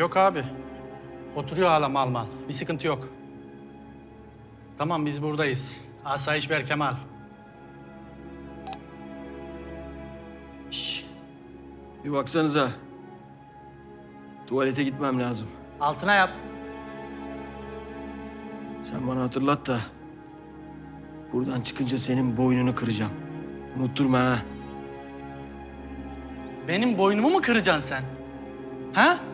Yok abi. Oturuyor hala mal mal. Bir sıkıntı yok. Tamam biz buradayız. Asayiş Berkemal. Şş. Bir baksanıza. Tuvalete gitmem lazım. Altına yap. Sen bana hatırlat da. Buradan çıkınca senin boynunu kıracağım. Unutturma ha. Benim boynumu mu kıracaksın sen? Ha?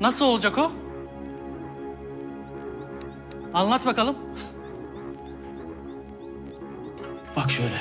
Nasıl olacak o? Anlat bakalım. Bak şöyle.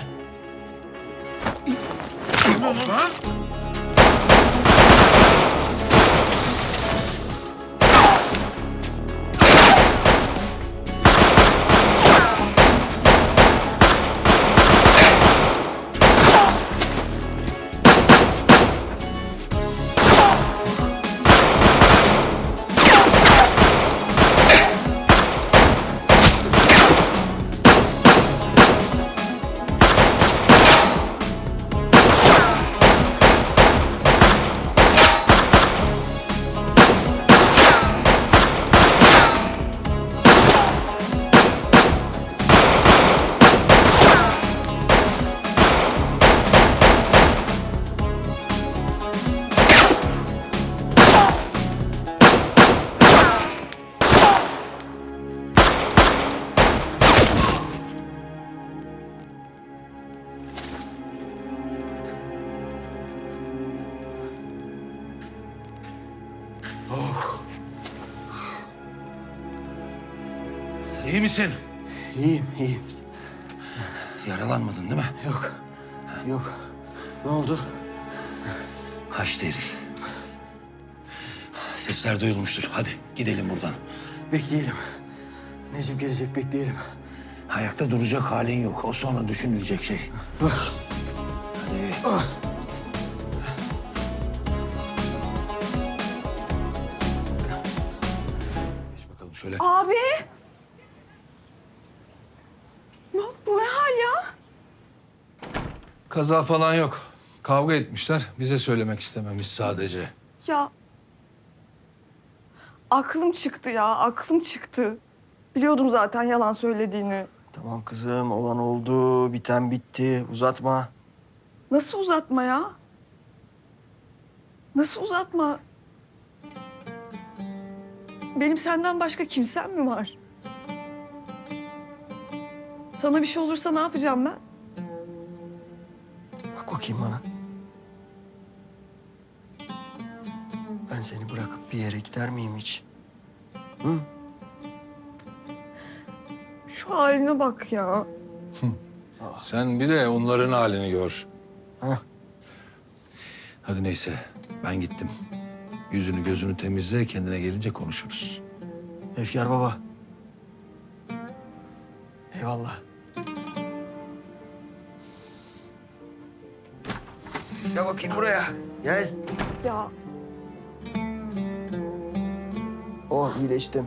İyi misin? İyiyim, iyiyim. Yaralanmadın değil mi? Yok, yok. Ne oldu? Kaçtı herif. Sesler duyulmuştur. Hadi gidelim buradan. Bekleyelim. Necip gelecek, bekleyelim. Ayakta duracak halin yok. O sonra düşünülecek şey. Hadi. Geç şöyle. Abi. Ne, bu ne hal ya? Kaza falan yok. Kavga etmişler. Bize söylemek istememiş sadece. Ya. Aklım çıktı ya, aklım çıktı. Biliyordum zaten yalan söylediğini. Tamam kızım, olan oldu, biten bitti. Uzatma. Nasıl uzatma ya? Nasıl uzatma? Benim senden başka kimsem mi var? Sana bir şey olursa ne yapacağım ben? Bak bakayım bana. Ben seni bırakıp bir yere gider miyim hiç? Hı? Şu haline bak ya. Sen bir de onların halini gör. Hah. Hadi neyse ben gittim. Yüzünü gözünü temizle kendine gelince konuşuruz. Efkar baba. Eyvallah. Gel bakayım buraya. Gel. Ya Oh iyileştim.